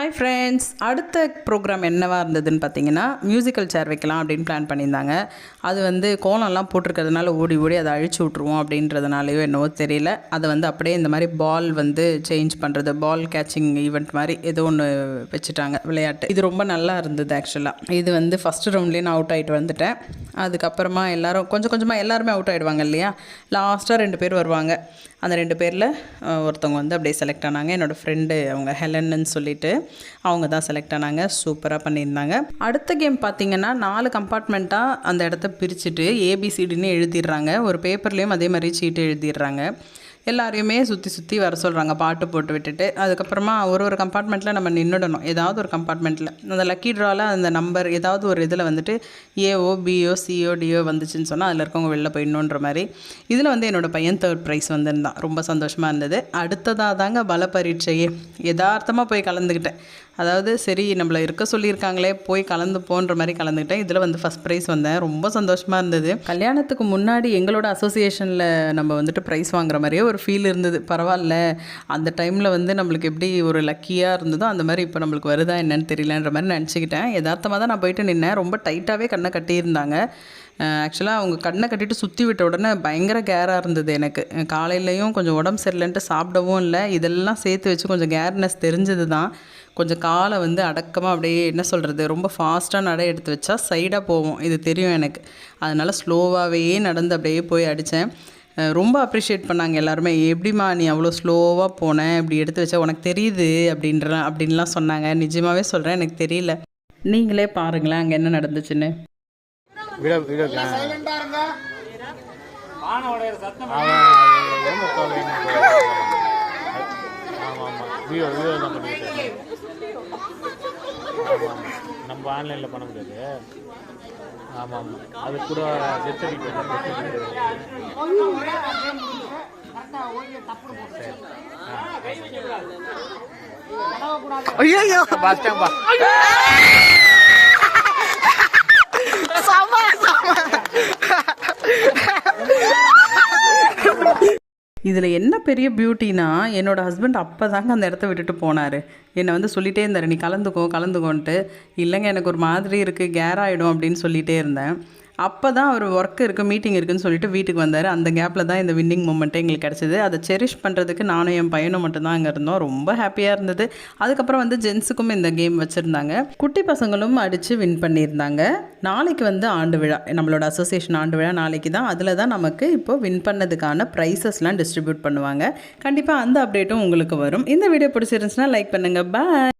Hi friends அடுத்த program என்னவாக இருந்ததுன்னு பார்த்தீங்கன்னா மியூசிக்கல் சேர் வைக்கலாம் அப்படின்னு பிளான் பண்ணியிருந்தாங்க. அது வந்து கோலம்லாம் போட்டிருக்கிறதுனால ஓடி ஓடி அதை அழிச்சு விட்ருவோம் அப்படின்றதுனாலையோ என்னவோ தெரியல. அதை வந்து அப்படியே இந்த மாதிரி பால் வந்து சேஞ்ச் பண்ணுறது பால் கேச்சிங் ஈவெண்ட் மாதிரி ஏதோ ஒன்று வச்சுட்டாங்க விளையாட்டு. இது ரொம்ப நல்லா இருந்தது ஆக்சுவலாக இது வந்து ஃபஸ்ட் ரவுண்ட்லேயே நான் அவுட் ஆகிட்டு வந்துட்டேன். அதுக்கப்புறமா எல்லோரும் கொஞ்சம் கொஞ்சமாக எல்லாருமே அவுட் ஆகிடுவாங்க இல்லையா? லாஸ்ட்டாக ரெண்டு பேர் வருவாங்க. அந்த ரெண்டு பேரில் ஒருத்தவங்க வந்து அப்படியே செலக்ட் ஆனாங்க. என்னோடய ஃப்ரெண்டு அவங்க ஹெலன்னு சொல்லிட்டு அவங்க தான் செலக்ட் ஆனாங்க. சூப்பராக பண்ணியிருந்தாங்க. அடுத்த கேம் பார்த்தீங்கன்னா நாலு கம்பார்ட்மெண்ட்டாக அந்த இடத்த பிரிச்சுட்டு ஏபிசிடின்னு எழுதிடுறாங்க. ஒரு பேப்பர்லேயும் அதே மாதிரி சீட்டு எழுதிடுறாங்க. எல்லாரையுமே சுற்றி சுற்றி வர சொல்கிறாங்க பாட்டு போட்டு விட்டுட்டு. அதுக்கப்புறமா ஒரு ஒரு கம்பார்ட்மெண்ட்டில் நம்ம நின்றுடணும் ஏதாவது ஒரு கம்பார்ட்மெண்ட்டில் அந்த லக்கி ட்ராவில் அந்த நம்பர் ஏதாவது ஒரு இதில் வந்துட்டு ஏஓ பிஓ சிஓ டிஓ வந்துச்சுன்னு சொன்னால் அதில் இருக்கவங்க வெளில போயிடணுன்ற மாதிரி. இதில் வந்து என்னோடய பையன் தேர்ட் ப்ரைஸ் வந்திருந்தான். ரொம்ப சந்தோஷமாக இருந்தது. அடுத்ததாக தாங்க பல பரீட்சையே. யதார்த்தமாக போய் கலந்துக்கிட்டேன் அதாவது சரி நம்மளை இருக்க சொல்லியிருக்காங்களே போய் கலந்து போன்ற மாதிரி கலந்துக்கிட்டேன். இதில் வந்து ஃபஸ்ட் ப்ரைஸ் வந்தேன். ரொம்ப சந்தோஷமாக இருந்தது. கல்யாணத்துக்கு முன்னாடி எங்களோட அசோசியேஷனில் நம்ம வந்துட்டு ப்ரைஸ் வாங்குற மாதிரியே ஒரு ஃபீல் இருந்தது. பரவாயில்ல அந்த டைமில் வந்து நம்மளுக்கு எப்படி ஒரு லக்கியாக இருந்ததோ அந்த மாதிரி இப்போ நம்மளுக்கு வருதா என்னன்னு தெரியலன்ற மாதிரி நினச்சிக்கிட்டேன். யதார்த்தமாக தான் நான் போயிட்டு நின்னேன். ரொம்ப டைட்டாகவே கண்ணை கட்டியிருந்தாங்க. ஆக்சுவலாக அவங்க கண்ணை கட்டிட்டு சுற்றி விட்ட உடனே பயங்கர கேராக இருந்தது எனக்கு. காலையிலையும் கொஞ்சம் உடம்பு சரியில்லைன்ட்டு சாப்பிடவும் இல்லை. இதெல்லாம் சேர்த்து வச்சு கொஞ்சம் கேர்னஸ் தெரிஞ்சது தான் கொஞ்சம் காலை வந்து அடக்கமாக அப்படியே என்ன சொல்கிறது ரொம்ப ஃபாஸ்ட்டாக நடை எடுத்து வச்சா சைடாக போவோம். இது தெரியும் எனக்கு. அதனால் ஸ்லோவாகவே நடந்து அப்படியே போய் அடித்தேன் ரொம்ப அப்ரிஷியேட் பண்ணாங்க எல்லாருமே. எப்படிம்மா நீ அவ்வளோ ஸ்லோவாக போன? இப்படி எடுத்து வச்சா உனக்கு தெரியுது? அப்படின்ற அப்படின்லாம் சொன்னாங்க. நிஜமாகவே சொல்கிறேன் எனக்கு தெரியல. நீங்களே பாருங்களேன் அங்கே என்ன நடந்துச்சுன்னு. வீடியோ வீடியோ வீடியோ தான் பண்ணிக்கிட்டு ஆமாம் நம்ம ஆன்லைனில் பண்ண முடியாது. ஆமாம் ஆமாம் அது கூட டெத் சர்டிஃபிகேட் ஐயோ பஸ் ஸ்டாம்பா இதில் என்ன பெரிய பியூட்டினா என்னோடய ஹஸ்பண்ட் அப்போ தாங்க அந்த இடத்த விட்டுட்டு போனார். என்னை வந்து சொல்லிகிட்டே இருந்தார் நீ கலந்துக்கோ கலந்துக்கோன்ட்டு. இல்லைங்க எனக்கு ஒரு மாதிரி இருக்குது கேர் ஆகிடும் அப்படின்னு சொல்லிகிட்டே இருந்தேன். அப்போ தான் அவர் ஒர்க் இருக்குது மீட்டிங் இருக்குதுன்னு சொல்லிட்டு வீட்டுக்கு வந்தார். அந்த கேப்பில் தான் இந்த வின்னிங் மூமெண்ட்டே எங்களுக்கு கிடச்சிது. அதை செரிஷ் பண்ணுறதுக்கு நானும் என் பையனும் மட்டும்தான் அங்கே இருந்தோம். ரொம்ப ஹாப்பியாக இருந்தது. அதுக்கப்புறம் வந்து ஜென்ஸுக்கும் இந்த கேம் வச்சுருந்தாங்க. குட்டி பசங்களும் அடித்து வின் பண்ணியிருந்தாங்க. நாளைக்கு வந்து ஆண்டு விழா. நம்மளோட அசோசியேஷன் ஆண்டு விழா நாளைக்கு தான். அதில் தான் நமக்கு இப்போ வின் பண்ணதுக்கான ப்ரைஸஸ்லாம் டிஸ்ட்ரிபியூட் பண்ணுவாங்க. கண்டிப்பாக அந்த அப்டேட்டும் உங்களுக்கு வரும். இந்த வீடியோ பிடிச்சிருந்துச்சுன்னா லைக் பண்ணுங்கள் பாய்